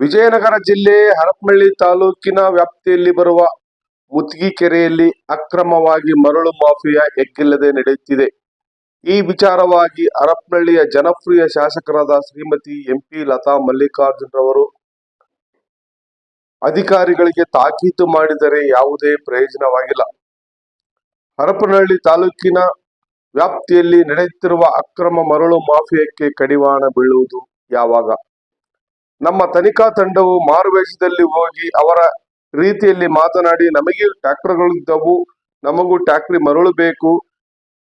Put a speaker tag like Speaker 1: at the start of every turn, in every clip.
Speaker 1: ವಿಜಯನಗರ ಜಿಲ್ಲೆ ಹರಪನಹಳ್ಳಿ ತಾಲೂಕಿನ ವ್ಯಾಪ್ತಿಯಲ್ಲಿ ಬರುವ ಮುತ್ಗಿ ಕೆರೆಯಲ್ಲಿ ಅಕ್ರಮವಾಗಿ ಮರಳು ಮಾಫಿಯಾ ಎಗ್ಗಿಲ್ಲದೆ ನಡೆಯುತ್ತಿದೆ. ಈ ವಿಚಾರವಾಗಿ ಹರಪನಹಳ್ಳಿಯ ಜನಪ್ರಿಯ ಶಾಸಕರಾದ ಶ್ರೀಮತಿ ಎಂಪಿ ಲತಾ ಮಲ್ಲಿಕಾರ್ಜುನ್ ರವರು ಅಧಿಕಾರಿಗಳಿಗೆ ತಾಕೀತು ಮಾಡಿದರೆ ಯಾವುದೇ ಪ್ರಯೋಜನವಾಗಿಲ್ಲ. ಹರಪನಹಳ್ಳಿ ತಾಲೂಕಿನ ವ್ಯಾಪ್ತಿಯಲ್ಲಿ ನಡೆಯುತ್ತಿರುವ ಅಕ್ರಮ ಮರಳು ಮಾಫಿಯಾಕ್ಕೆ ಕಡಿವಾಣ ಬೀಳುವುದು ಯಾವಾಗ? ನಮ್ಮ ತನಿಖಾ ತಂಡವು ಮಾರುವೇಷದಲ್ಲಿ ಹೋಗಿ ಅವರ ರೀತಿಯಲ್ಲಿ ಮಾತನಾಡಿ, ನಮಗೆ ಟ್ಯಾಕ್ಟರ್ಗಳಿದ್ದವು ನಮಗೂ ಟ್ಯಾಕ್ಟ್ರಿ ಮರಳು ಬೇಕು,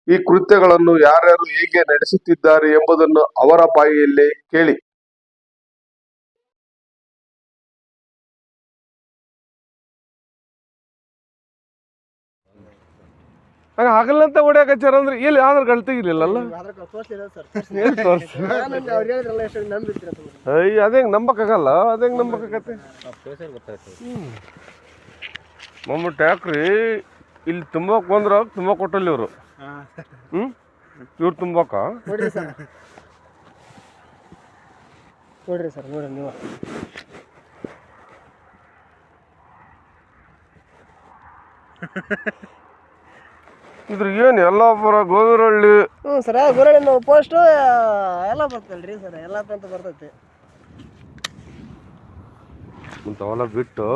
Speaker 1: ಈ ಕೃತ್ಯಗಳನ್ನು ಯಾರ್ಯಾರು ಹೇಗೆ ನಡೆಸುತ್ತಿದ್ದಾರೆ ಎಂಬುದನ್ನು ಅವರ ಬಾಯಿಯಲ್ಲೇ ಕೇಳಿ. ಹಗಲಂತ ಹೊಡ್ಯಾಕಚ್ಚಾರ ಅಂದ್ರೆ ಇಲ್ಲಿ ಯಾವ್ದಾರು ಗಳ್ತಿ ಇರ್ಲಿಲ್ಲಲ್ಲ ಏನ್ ತೋರ್ಸಿ ಅಯ್ಯ ಅದೇಂಗ್ ನಂಬಕ್ಕಾಗಲ್ಲ? ಅದೇಂಗ್ ನಂಬಕ್ಕಾಗತ್ತೆ? ಮಮ್ಮ ಟ್ಯಾಕ್ರಿ ಇಲ್ಲಿ ತುಂಬಕ್ ಬಂದ್ರ ತುಂಬ ಕೊಟ್ಟಲ್ಲಿ ಇವರು. ಹ್ಮ್? ಇವ್ರು ತುಂಬಾಕ?
Speaker 2: ನೋಡ್ರಿ ಸರ್. ನೋಡ್ರಿ ಸರ್ ನೋಡ್ರಿ ನೀವು.
Speaker 1: ಇದ್ರ ಏನು ಯಲ್ಲಾಪುರ ಗೋವಿರಹಳ್ಳಿ?
Speaker 2: ಹ್ಞೂ ಸರ್ ಗುರಳಿ ನಾವು ಪೋಸ್ಟು ಎಲ್ಲ ಬರ್ತಲ್ರಿ ಸರ್ ಎಲ್ಲ ಅಂತ ಬರ್ತೈತಿ.
Speaker 1: ಇಂಥವೆಲ್ಲ ಬಿಟ್ಟು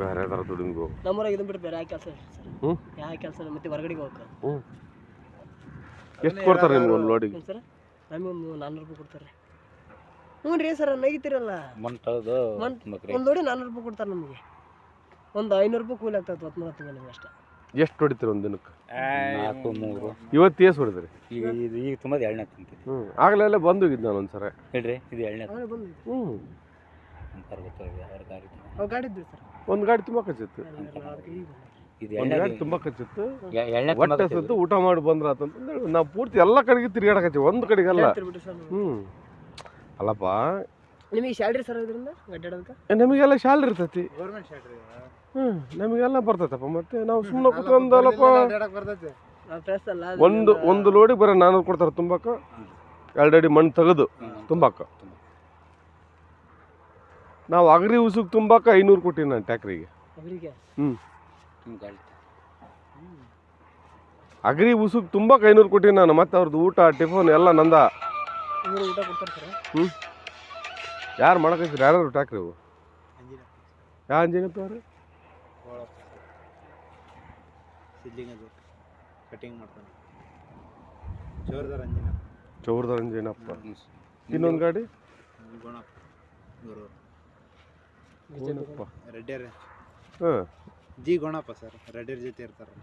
Speaker 1: ಬೇರೆ ಯಾವ್ದಾರ ದುಡಿಮೆ
Speaker 2: ನಮ್ಮೂರಾಗ ಇದನ್ನ ಬಿಟ್ಟು ಬೇರೆ ಯಾವ ಕೆಲಸ
Speaker 1: ಹ್ಮ್.
Speaker 2: ಯಾವ ಕೆಲಸ ಮತ್ತೆ ಹೊರಗಡೆಗೆ ಹೋಗಕ್ಕೆ
Speaker 1: ಹ್ಞೂ ಎಷ್ಟು ಕೊಡ್ತಾರೆ ನಿಮ್ಗೆ ಒಂದು ಲೋಡಿಗೆ
Speaker 2: ಸರ್? ನಮಗೆ ಒಂದು ನಾನ್ನೂರು ರೂಪಾಯಿ ಕೊಡ್ತಾರೆ. ಹ್ಞೂ ರೀ ಸರ್ ನಗಿತೀರಲ್ಲ?
Speaker 3: ಮಂಟದು
Speaker 2: ಒಂದು ನೋಡಿ ನಾನ್ನೂರು ರೂಪಾಯಿ ಕೊಡ್ತಾರೆ ನಮಗೆ. ಒಂದು ಐನೂರು ರೂಪಾಯಿ ಕೂಲಿ ಆಗ್ತದೆ ಹೊತ್ತು ಮೂವತ್ತು ನಿಮಗೆ ಅಷ್ಟೇ.
Speaker 1: ಎಷ್ಟು ಹೊಡಿತೀರ ಒಂದು ದಿನಕ್ಕೆ?
Speaker 3: ನಾಲ್ಕು ಮೂರು.
Speaker 1: ಇವತ್ತು ಏಸ್ ಹೊಡಿದ್ರಿ?
Speaker 3: ಈಗ ಇದು ಈಗ ತುಂಬ ಎರಡನೇ ತಿಂತೀವಿ
Speaker 1: ಹ್ಞೂ ಆಗಲೆಲ್ಲ ಬಂದು ಹೋಗಿದ್ದು ನಾನು ಒಂದ್ಸರ.
Speaker 3: ಹೇಳ್ರಿ ಇದು ಎರಡನೇ
Speaker 2: ಹ್ಞೂ
Speaker 1: ಒಂದ್ ಗಾಡಿ ತುಂಬಾ ಕಚ್ಚಿತ್ತು.
Speaker 3: ಇದು
Speaker 1: ಒಂದ್
Speaker 3: ಎರಡನೇ
Speaker 1: ಗಾಡಿ ತುಂಬಾ ಕಚ್ಚಿತ್ತು.
Speaker 3: ಎರಡನೇ
Speaker 1: ಹೊಟ್ಟೆ ಸತ್ತು ಊಟ ಮಾಡಿ ಬಂದ್ರ ಅಂತಂದ್ರೆ ನಾವು ಪೂರ್ತಿ ಎಲ್ಲ ಕಡೆಗೆ ತಿರ್ಗಾಡಕತ್ತೀವಿ ಒಂದು ಕಡೆಗೆಲ್ಲ ಹ್ಞೂ ಅಲ್ಲಪ್ಪ.
Speaker 2: ನಿಮಗೆ ಸ್ಯಾಲ್ರಿ ಸರ್ ಇದರಿಂದ
Speaker 1: ನಿಮಗೆಲ್ಲ ಸ್ಯಾಲ್ರಿ ಇರ್ತೈತಿ.
Speaker 4: ಗೌರ್ಮೆಂಟ್ ಶಾಟ್ರಿ
Speaker 1: ಹ್ಮ್ ನಮಗೆಲ್ಲ ಬರ್ತೈತಪ್ಪ ಮತ್ತೆ ನಾವು ಸುಮ್ಮನೆ ಕುತ್ಕೊಂಡಲ್ಲಪ್ಪ.
Speaker 4: ಬರ್ತೈತೆ.
Speaker 1: ಒಂದು ಒಂದು ಲೋಡಿಗೆ ಬರೋ ನಾನು ಕೊಡ್ತಾರೆ ತುಂಬಾಕ. ಎರಡು ಅಡಿ ಮಣ್ಣು ತೆಗೆದು ತುಂಬಾಕ. ನಾವು ಅಗ್ರಿ ಉಸುಕ್ ತುಂಬಾಕ ಐನೂರು ಕೊಟ್ಟಿನಿ ನಾನು ಟ್ಯಾಕ್ರಿಗೆ.
Speaker 2: ಹ್ಞೂ
Speaker 1: ಅಗ್ರಿ
Speaker 3: ಗಾಡಿ
Speaker 1: ಅಗರಿ ಉಸುಕ್ ತುಂಬಾಕ ಐನೂರು ಕೊಟ್ಟಿನಿ ನಾನು ಮತ್ತೆ ಅವ್ರದ್ದು ಊಟ ಟಿಫನ್ ಎಲ್ಲ ನಂದ.
Speaker 2: ಹ್ಞೂ ಊಟ ಕೊಡ್ತಾರೆ
Speaker 1: ಹ್ಮ್. ಯಾರು ಮಾಡಕತ್ತೀರಿ ಯಾರು ಟ್ಯಾಕ್ರಿ ಯಾವ ಅಂಜಿನಪ್ಪ ಅವ್ರು?
Speaker 4: ಸಿದ್ಲಿಂಗ್ ಅದು. ಕಟಿಂಗ್ ಮಾಡ್ತಾನೆ. ಜೋರ್ದಾರ್ ಅಂಜಿನ.
Speaker 1: ಚೌರ್ದ ಅಂಜಿನಪ್ಪ ಇನ್ನೊಂದು ಗಾಡಿ?
Speaker 4: ಗೋಣಪ್ಪ ಗುರು.
Speaker 1: ಏನಪ್ಪ
Speaker 4: ರೆಡ್ಡಿಯರ್
Speaker 1: ಹಾಂ.
Speaker 4: G Gonappa sir. ರೆಡ್ಡಿಯರ್ ಜೊತೆ ಇರ್ತಾರೆ.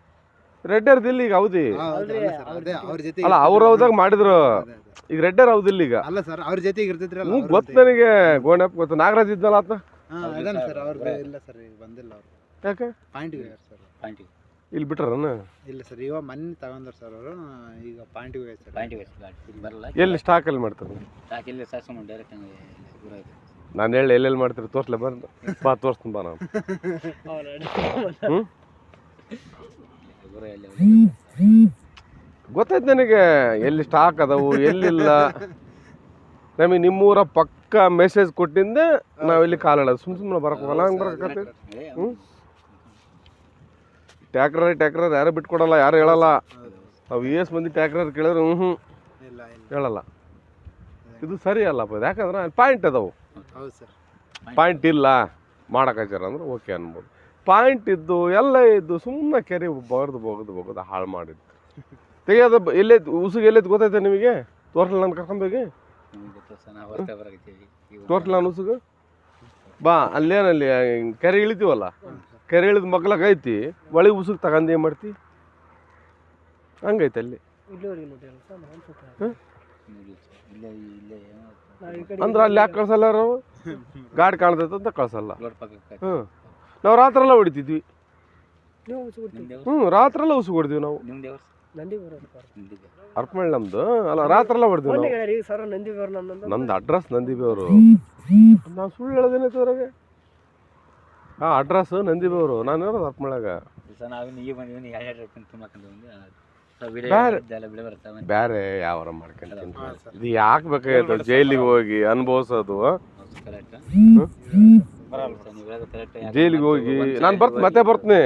Speaker 1: ರೆಡ್ಡರ್ ಇಲ್ಲಿ ಈಗ ಅವಧಿ
Speaker 2: ಅಲ್ರಿ,
Speaker 4: ಅದೇ ಅವ್ರ ಜೊತೆ
Speaker 1: ಅಲ್ಲ ಅವ್ರ ಹೌದಾಗ ಮಾಡಿದ್ರು.
Speaker 4: ಅದೇ, ಅದೇ.
Speaker 1: ಈಗ ರೆಡ್ಡರ್ ಹೌದಿಲ್ಲ ಈಗ?
Speaker 4: ಅಲ್ಲ ಸರ್ ಅವ್ರ ಜೊತೆಗೆ ಇರ್ತಿದ್ರೆ
Speaker 1: ಹ್ಞೂ ಗೊತ್ತು ನನಗೆ ಗೋಣಪ್ಪ ಗೊತ್ತು. ನಾಗರಾಜ್ ಇದ್ನಲ್ಲ ಆತ
Speaker 4: ಹಾ ಅದಾನ ಸರ್ ಅವ್ರದ್ದು ಇಲ್ಲ ಸರ್ ಈಗ ಬಂದಿಲ್ಲ ಅವ್ರು.
Speaker 1: ಯಾಕೆ?
Speaker 4: ಪಾಯಿಂಟ್ಗೆ ಸರ್?
Speaker 3: ಪಾಯಿಂಟಿಗೆ
Speaker 1: ಇಲ್ಲಿ ಬಿಟ್ರನ
Speaker 4: ಇಲ್ಲ ಸರ್ ಇವಾಗ ಮೊನ್ನೆ ತಗೊಂಡ್ರು ಸರ್ ಅವರು. ಈಗ ಪಾಯಿಂಟಿಗೆ ಹೋಗ್ಯಾರ ಸರ್.
Speaker 3: ಪಾಯಿಂಟಿಗೆ ಗಾಡಿ ಇಲ್ಲಿ ಬರಲ್ಲ.
Speaker 1: ಎಲ್ಲಿ ಸ್ಟಾಕಲ್ಲಿ ಮಾಡ್ತಾರೆ?
Speaker 3: ಇಲ್ಲಿ ಸಾಸ್ಕೊಂಡು ಡೈರೆಕ್ಟ್ ಹಂಗೆ ದೂರ ಇದೆ.
Speaker 1: ನಾನು ಹೇಳಿ ಎಲ್ಲೆಲ್ಲಿ ಮಾಡ್ತೀರಿ ತೋರ್ಸ್ಲೆ ಬಂದು ಬಾ ತೋರಿಸ್ತೀನಿ ಬಾ ನಾನು. ಹ್ಞೂ
Speaker 3: ದೂರ ಎಲ್ಲಿ
Speaker 1: ಗೊತ್ತಾಯ್ತು ನನಗೆ ಎಲ್ಲಿ ಸ್ಟಾಕ್ ಅದಾವು ಎಲ್ಲಿಲ್ಲ. ನಮಗೆ ನಿಮ್ಮೂರ ಪಕ್ಕ ಮೆಸೇಜ್ ಕೊಟ್ಟಿಂದೆ ನಾವು ಇಲ್ಲಿ ಕಾಲಾಡೋದು ಸುಮ್ಮ ಸುಮ್ಮನೆ ಬರಕ್ಕೆ ಹೋಗಲ್ಲ ಹಂಗೆ ಬರಕತ್ತೆ ಹ್ಞೂ ಟ್ಯಾಕ್ರರ್ ಟ್ಯಾಕ್ರರ್ ಯಾರು ಬಿಟ್ಕೊಡಲ್ಲ ಯಾರು ಹೇಳಲ್ಲ. ನಾವು ಎಸ್ ಮಂದಿ ಟ್ಯಾಕ್ರರ್ ಕೇಳಿದ್ರು ಹ್ಞೂ ಹೇಳಲ್ಲ. ಇದು ಸರಿ ಅಲ್ಲಪ್ಪ ಯಾಕಂದ್ರೆ ಪಾಯಿಂಟ್ ಅದಾವು. ಪಾಯಿಂಟ್ ಇಲ್ಲ ಮಾಡಕ್ಕಾಚಾರ ಅಂದ್ರೆ ಓಕೆ ಅನ್ಬೋದು. ಪಾಯಿಂಟ್ ಇದ್ದು ಎಲ್ಲ ಇದ್ದು ಸುಮ್ಮನೆ ಕೆರೆ ಬಗ್ದು ಬಗ್ದು ಬಗ್ದು ಹಾಳು ಮಾಡಿದ್ದು. ತೆಗಿಯೋದು ಎಲ್ಲೈತೆ ಉಸುಗೆ ಎಲ್ಲೈತೆ ಗೊತ್ತೈತೆ ನಿಮಗೆ? ತೋರ್ಸಲ್ಲ ನಾನು ಕರ್ಕೊಂಡೋಗಿ
Speaker 3: ಬರಾಕತ್ತೀವಿ
Speaker 1: ತೋರ್ಸಲ್ಲ ನಾನು ಉಸುಗು? ಬಾ ಅಲ್ಲೇನಲ್ಲಿ ಕೆರೆ ಇಳಿತೀವಲ್ಲ? ಕೆರೆ ಇಳಿದ ಮಗ್ಲಾಗ ಐತಿ ಒಳಗೆ ಉಸುಗ್ ತಗೊಂಡು ಏನು ಮಾಡ್ತಿ? ಹಂಗೈತೆ ಅಲ್ಲಿ.
Speaker 2: ನಾನು
Speaker 1: ಅಂದ್ರೆ ಅಲ್ಲಿ ಯಾಕೆ ಕಳ್ಸಲ್ಲ ನಾವು ಗಾಡಿ ಕಾಣ್ತೈತೆ ಅಂತ ಕಳ್ಸಲ್ಲ. ಹ್ಞೂ ನಾವು ರಾತ್ರಿ ಎಲ್ಲ ಹೊಡಿತಿದ್ವಿ.
Speaker 3: ನಿಮ್ದು
Speaker 1: ಹ್ಞೂ ರಾತ್ರಿ ಎಲ್ಲ ಉಸು ಹೊಡ್ತೀವಿ ನಾವು.
Speaker 3: ನಿಮ್ದು
Speaker 1: ಅರ್ಪಮಳ್ಳಿ ನಮ್ದು? ಅಲ್ಲ ರಾತ್ರಿ ಎಲ್ಲ ಹೊಡ್ದಿ
Speaker 2: ಮೊನ್ನೆ
Speaker 1: ನಾವು
Speaker 2: ಹೇಳ್ಯಾರಿ ಸರ್ ನಂದಿ
Speaker 1: ಅಡ್ರೆಸ್ ನಂದಿಬೇವರು. ನಾವು ಸುಳ್ಳು ಹೇಳೋದೇನೈತೆ ಅವ್ರಿಗೆ ಹಾಂ ಅಡ್ರೆಸ್ ನಂದಿಬೇವರು ನಾನು ಇರೋದು ಹತ್ಮಳಾಗ
Speaker 3: ಸರ್ ನಾವಿನ್ನು ಈಗ ಬಂದು ಎರಡು ಬಂದು
Speaker 1: ಬೇರೆ ಯಾವಾರ ಮಾಡ್ಕೊಂತೀನಿ ಇದು ಯಾಕೆ ಬೇಕಾಗಿತ್ತು ಜೈಲಿಗೆ ಹೋಗಿ ಅನುಭವಿಸೋದು.
Speaker 3: ಕರೆಕ್ಟ್
Speaker 4: ಬರಲ್ಲ
Speaker 3: ಸರ್ ನೀವು ಕರೆಕ್ಟ್
Speaker 1: ಜೈಲಿಗೆ ಹೋಗಿ ನಾನು ಬರ್ತ ಮತ್ತೆ ಬರ್ತೀನಿ.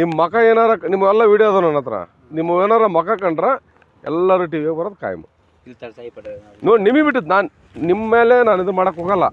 Speaker 1: ನಿಮ್ಮ ಮಕ ಏನಾರ ನಿಮ್ಮ ಎಲ್ಲ ವಿಡಿಯೋ ಅದ ನನ್ನ ಹತ್ರ. ನಿಮ್ಮ ಏನಾರ ಮಕ ಕಂಡ್ರ ಎಲ್ಲರೂ ಟಿ ವಿಗೆ ಬರೋದು ಕಾಯಂ. ನೋಡಿ ನಿಮಗೆ ಬಿಟ್ಟಿದ್ದು ನಾನು ನಿಮ್ಮ ಮೇಲೆ ನಾನು ಇದು ಮಾಡೋಕ್ಕೆ ಹೋಗಲ್ಲ.